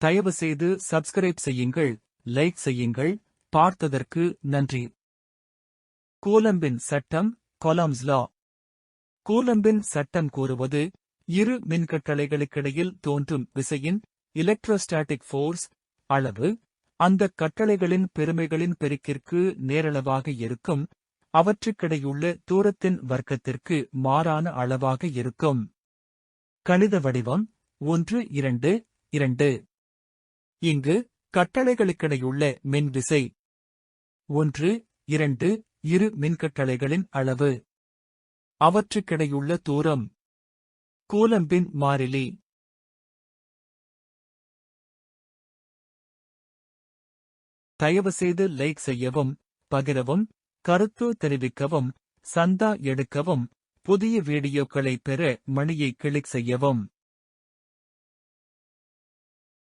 தயவுசெய்து சப்ஸ்கிரைப் செய்யுங்கள் லைக் செய்யுங்கள். பார்த்ததற்கு நன்றி. கூலம்பின் சட்டம் கொலாம்ஸ் லா கூலம்பின் சட்டம் கூறுவது இரு மின்கட்டளைகளுக்கிடையில் தோன்றும் விசையின் எலக்ட்ரோஸ்டாட்டிக் ஃபோர்ஸ் அளவு. அந்த கட்டளைகளின் பெருமைகளின் பெருக்கிற்கு நேரளவாக இருக்கும். அவற்றுக்கிடையுள்ள தூரத்தின் வர்க்கத்திற்கு மாறான அளவாக இருக்கும். கணித வடிவம் ஒன்று இரண்டு இரண்டு. இங்கு கட்டளைகளுக்கிடையுள்ள மின்விசை. ஒன்று இரண்டு இரு மின்கட்டளைகளின் அளவு. அவற்றுக்கிடையுள்ள தூரம். கூலம்பின் மாறிலி. தயவுசெய்து லைக் செய்யவும் பகிரவும் கருத்து தெரிவிக்கவும் சந்தா எடுக்கவும் புதிய வீடியோக்களை பெற மணியை கிளிக் செய்யவும்.